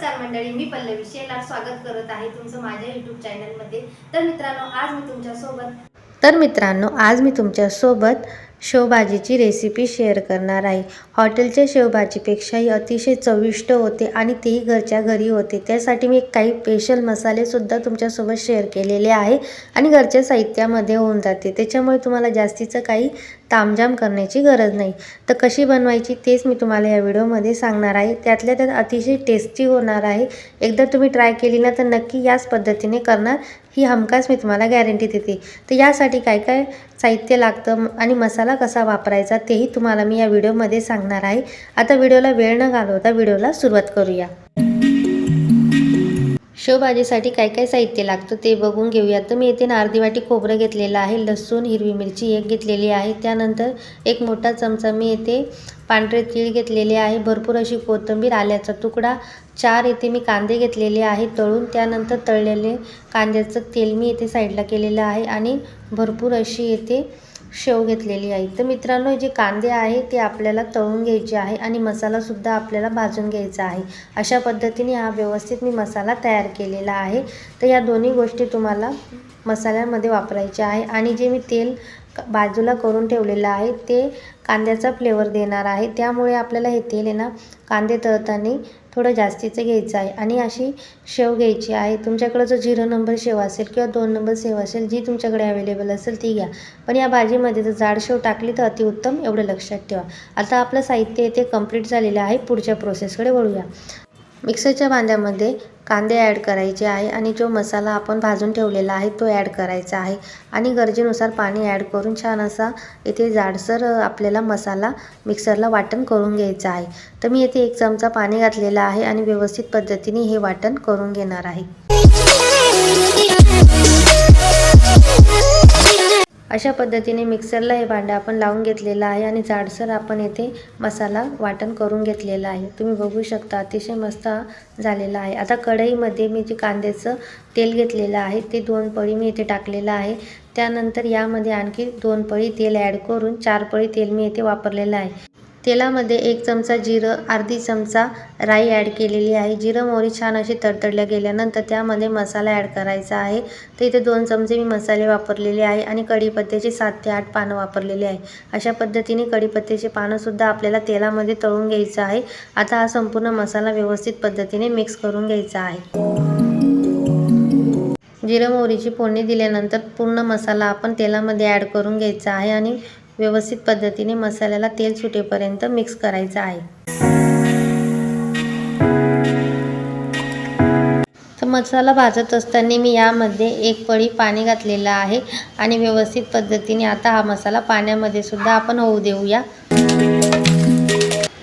नमस्कार मंडळी मी पल्लवी शेलार स्वागत करत आहे तुमचं माझ्या यूट्यूब चॅनलमध्ये तर मित्रांनो आज मी तुमच्यासोबत तर मित्रांनो आज मी तुमच्यासोबत शेवभाजीची रेसिपी शेअर करणार आहे. हॉटेलच्या शेवभाजीपेक्षाही अतिशय चविष्ट होते आणि तेही घरच्या घरी होते. त्यासाठी मी काही स्पेशल मसालेसुद्धा तुमच्यासोबत शेअर केलेले आहे आणि घरच्या साहित्यामध्ये होऊन जाते. त्याच्यामुळे तुम्हाला जास्तीचं काही तामझाम करण्याची गरज नाही. तर कशी बनवायची तेच मी तुम्हाला या व्हिडिओमध्ये सांगणार आहे. त्यातल्या त्यात अतिशय टेस्टी होणार आहे. एकदा तुम्ही ट्राय केली ना तर नक्की याच पद्धतीने करणार. ही हमखास मी तुम्हाला गॅरंटी देते. तर यासाठी काय काय साहित्य लागतं आणि मसाला कसा वापरायचा तेही तुम्हाला मी या व्हिडिओमध्ये सांगणार आहे. आता व्हिडिओला वेळ न घालवता व्हिडिओला सुरुवात करूया. शेवभाजीसाठी काय काय साहित्य लागतं ते बघून घेऊया तर मी इथे ना अर्धी वाटी खोबरं घेतलेलं आहे लसूण हिरवी मिरची एक घेतलेली आहे त्यानंतर एक मोठा चमचा मी येथे पांढरे तीळ घेतलेले आहे भरपूर अशी कोथिंबीर आल्याचा तुकडा चार येथे मी कांदे घेतलेले आहे तळून त्यानंतर तळलेले कांद्याचं तेल मी येथे साईडला केलेलं आहे आणि भरपूर अशी येथे शेव घेतलेली आहे. तर मित्रांनो जे कांदे आहे ते आपल्याला तळून घ्यायचे आहे आणि मसालासुद्धा आपल्याला भाजून घ्यायचा आहे. अशा पद्धतीने हा व्यवस्थित मी मसाला तयार केलेला आहे. तर या दोन्ही गोष्टी तुम्हाला मसाल्यामध्ये वापरायच्या आहे. आणि जे मी तेल बाजूला करून ठेवलेलं आहे. ते कांद्याचा फ्लेवर देणार आहे. त्यामुळे आपल्याला हे तेल आहे ना कांदे तळताना थोडं जास्तीचं घ्यायचं आहे. आणि अशी शेव घ्यायची आहे. तुमच्याकडं जर झिरो नंबर शेव असेल किंवा दोन नंबर शेव असेल जी तुमच्याकडे अवेलेबल असेल ती घ्या. पण या भाजीमध्ये जर जाड शेव टाकली तर अतिउत्तम एवढं लक्षात ठेवा. आता आपलं साहित्य इथे कंप्लीट झालेलं आहे. पुढच्या प्रोसेसकडे वळूया. मिक्सरच्या भांड्यामध्ये कांदे ॲड करायचे आहे आणि जो मसाला आपण भाजून ठेवलेला आहे तो ॲड करायचा आहे. आणि गरजेनुसार पाणी ॲड करून छान असा इथे जाडसर आपल्याला मसाला मिक्सरला वाटण करून घ्यायचा आहे. तर मी येथे एक चमचा पाणी घातलेला आहे आणि व्यवस्थित पद्धतीने हे वाटण करून घेणार आहे. अशा पद्धतीने मिक्सरला हे भांडं आपण लावून घेतलेलं आहे आणि जाडसर आपण येथे मसाला वाटण करून घेतलेला आहे. तुम्ही बघू शकता अतिशय मस्त झालेला आहे. आता कढईमध्ये मी जे कांद्याचं तेल घेतलेलं आहे ते दोन पळी मी येथे टाकलेलं आहे. त्यानंतर यामध्ये आणखी दोन पळी तेल ॲड करून चार पळी तेल मी येथे वापरलेलं आहे. तेलामध्ये एक चमचा जिरं अर्धी चमचा राई ॲड केलेली आहे. जिरं मोहरी छान अशी तडतडल्या गेल्यानंतर त्यामध्ये मसाला ॲड करायचा आहे. तर इथे दोन चमचे मी मसाले वापरलेले आहे आणि कढीपत्त्याचे सात ते आठ पानं वापरलेले आहे. अशा पद्धतीने कढीपत्त्याचे पानंसुद्धा आपल्याला तेलामध्ये तळून घ्यायचं आहे. आता हा संपूर्ण मसाला व्यवस्थित पद्धतीने मिक्स करून घ्यायचा आहे. जिरं मोहरीची फोडणी दिल्यानंतर पूर्ण मसाला आपण तेलामध्ये ॲड करून घ्यायचा आहे आणि व्यवस्थित पद्धतीने मसाल्याला तेल सुटेपर्यंत मिक्स करायचं आहे. तर मसाला भाजत असताना मी यामध्ये एक पळी पाणी घातलेलं आहे आणि व्यवस्थित पद्धतीने आता हा मसाला पाण्यामध्ये सुद्धा आपण होऊ देऊया.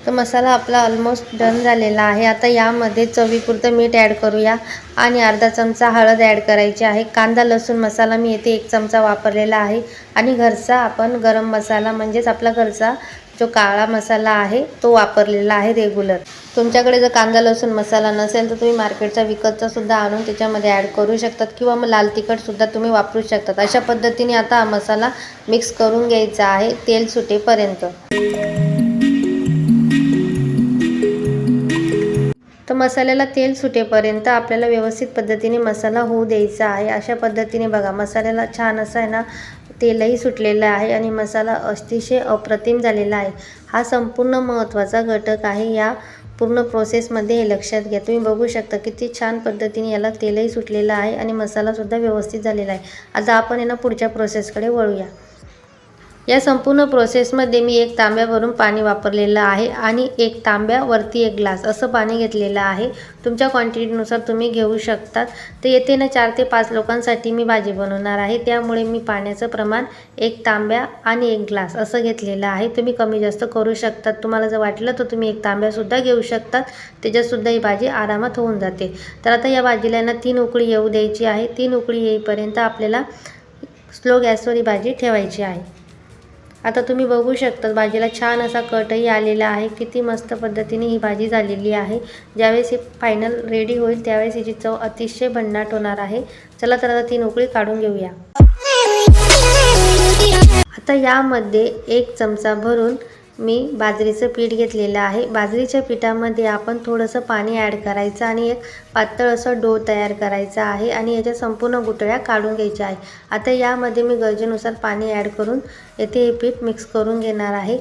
तर मसाला आपला ऑलमोस्ट डन झालेला आहे. आता यामध्ये चवीपुरतं मीठ ॲड करूया. आणि अर्धा चमचा हळद ॲड करायची आहे. कांदा लसूण मसाला मी येथे एक चमचा वापरलेला आहे. आणि घरचा आपण गरम मसाला म्हणजेच आपला घरचा जो काळा मसाला आहे तो वापरलेला आहे रेग्युलर तुमच्याकडे जर कांदा लसूण मसाला नसेल तर तुम्ही मार्केटचा विकतचा सुद्धा आणून त्याच्यामध्ये ॲड करू शकतात. किंवा मग लाल तिखटसुद्धा तुम्ही वापरू शकतात. अशा पद्धतीने आता हा मसाला मिक्स करून घ्यायचा आहे तेल सुटेपर्यंत. मसाल्याला तेल सुटेपर्यंत आपल्याला व्यवस्थित पद्धतीने मसाला होऊ द्यायचा आहे. अशा पद्धतीने बघा मसाल्याला छान असा आहे ना तेलही सुटलेलं आहे आणि मसाला अतिशय अप्रतिम झालेला आहे. हा संपूर्ण महत्त्वाचा घटक आहे. या पूर्ण प्रोसेसमध्ये हे लक्षात घ्या. तुम्ही बघू शकता किती छान पद्धतीने याला तेलही सुटलेलं आहे आणि मसालासुद्धा व्यवस्थित झालेला आहे. आता आपण यांना पुढच्या प्रोसेसकडे वळूया. या संपूर्ण प्रोसेसमध्ये मी एक तांब्यावरून पाणी वापरलेलं आहे आणि एक तांब्यावरती एक ग्लास असं पाणी घेतलेलं आहे. तुमच्या क्वांटिटीनुसार तुम्ही घेऊ शकतात. तर येथे ना चार ते पाच लोकांसाठी मी भाजी बनवणार आहे. त्यामुळे मी पाण्याचं प्रमाण एक तांब्या आणि एक ग्लास असं घेतलेलं आहे. तुम्ही कमी जास्त करू शकतात. तुम्हाला जर वाटलं तर तुम्ही एक तांब्यासुद्धा घेऊ शकतात. त्याच्यातसुद्धा ही भाजी आरामात होऊन जाते. तर आता या भाजीला ना तीन उकळी येऊ द्यायची आहे. तीन उकळी येईपर्यंत आपल्याला स्लो गॅसवर ही भाजी ठेवायची आहे. आता तुम्ही बघू शकता भाजीला छान असा कटही आलेला आहे. किती मस्त पद्धतीने ही भाजी झालेली आहे. ज्यावेळेस ही फायनल रेडी होईल त्यावेळेस हिची चव अतिशय भन्नाट होणार आहे. चला तर आता ती उकळी काढून घेऊया. आता यामध्ये एक चमचा भरून मी बाजरीचं पीठ घेतलेलं आहे. बाजरीच्या पिठामध्ये आपण थोडंसं पाणी ॲड करायचं आणि एक पातळ असं डो तयार करायचा आहे आणि याच्या संपूर्ण गुटळ्या काढून घ्यायच्या आहे. आता यामध्ये मी गरजेनुसार पाणी ॲड करून येथे हे पीठ मिक्स करून घेणार आहे.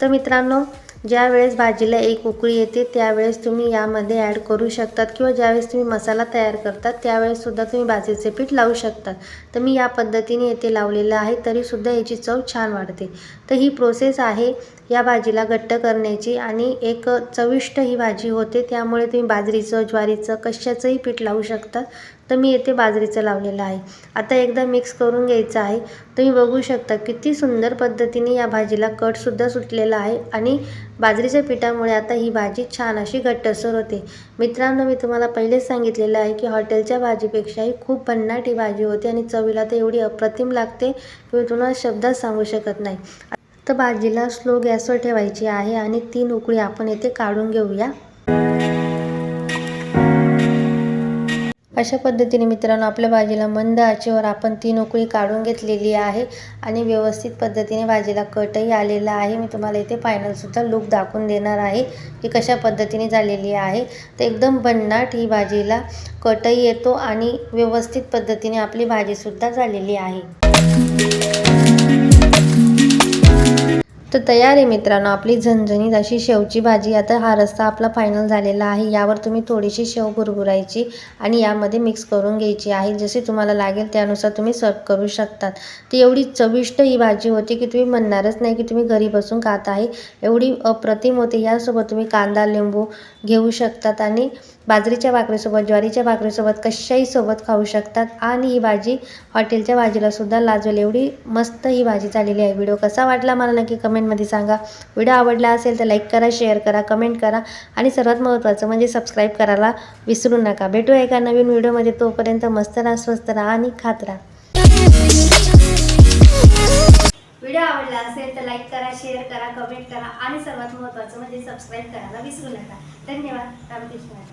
तर मित्रांनो ज्या वेळेस भाजीला एक उकळी येते त्यावेळेस तुम्ही यामध्ये ॲड करू शकतात किंवा ज्यावेळेस तुम्ही मसाला तयार करतात त्यावेळेससुद्धा तुम्ही बाजरीचे पीठ लावू शकतात. तर मी या पद्धतीने येथे लावलेलं आहे तरीसुद्धा याची चव छान वाढते. तर ही प्रोसेस आहे या भाजीला घट्ट करण्याची आणि एक चविष्ट ही भाजी होते त्यामुळे तुम्ही बाजरीचं ज्वारीचं कशाचंही पीठ लावू शकतात तर मी येथे बाजरीचं लावलेलं आहे. आता एकदा मिक्स करून घ्यायचं आहे. तुम्ही बघू शकता किती सुंदर पद्धतीने या भाजीला कटसुद्धा सुटलेला आहे आणि बाजरीच्या पिठामुळे आता ही भाजी छान अशी घट्टसर होते. मित्रांनो मी तुम्हाला पहिलेच सांगितलेलं आहे की हॉटेलच्या भाजीपेक्षाही खूप भन्नाट ही भाजी होते आणि चवीला तर एवढी अप्रतिम लागते की मी तुम्हाला शब्दात सांगू शकत नाही. तर भाजीला स्लो गॅसवर ठेवायची आहे आणि तीन उकळी आपण येथे काढून घेऊया. अशा पद्धतीने मित्रांनो आपल्या भाजीला मंद आचेवर आपण तीन उकळी काढून घेतलेली आहे आणि व्यवस्थित पद्धतीने भाजीला कटही आलेला आहे. मी तुम्हाला इथे फायनलसुद्धा लूक दाखवून देणार आहे की कशा पद्धतीने झालेली आहे. तर एकदम भन्नाट ही भाजीला कटही येतो आणि व्यवस्थित पद्धतीने आपली भाजीसुद्धा झालेली आहे. तर तयार आहे मित्रांनो आपली झणझणीत अशी शेवची भाजी. आता हा रस्ता आपला फायनल झालेला आहे. यावर तुम्ही थोडीशी शेव भुरभुरायची आणि यामध्ये मिक्स करून घ्यायची आहे. जशी तुम्हाला लागेल त्यानुसार तुम्ही सर्व करू शकतात. ती एवढी चविष्ट ही भाजी होती की तुम्ही म्हणणारच नाही की तुम्ही घरी बसून खात आहे. एवढी अप्रतिम होते. यासोबत तुम्ही कांदा लिंबू घेऊ शकतात आणि बाजरीच्या भाकरीसोबत ज्वारीच्या भाकरीसोबत कशाही सोबत खाऊ शकतात. आणि ही भाजी हॉटेलच्या भाजीला सुद्धा लाजवेल. एवढी मस्त ही भाजी झालेली आहे. व्हिडिओ कसा वाटला मला नक्की कमेंटमध्ये सांगा. व्हिडिओ आवडला असेल तर लाईक करा शेअर करा कमेंट करा. आणि सर्वात महत्त्वाचं म्हणजे सबस्क्राईब करायला विसरू नका. भेटू एका नवीन व्हिडिओमध्ये. तोपर्यंत मस्त राहा स्वस्त राहा आणि खात राहा. व्हिडिओ आवडला असेल तर लाईक करा शेअर करा कमेंट करा. आणि सर्वात महत्त्वाचं म्हणजे सबस्क्राईब करायला विसरू नका. धन्यवाद. रामकृष्ण.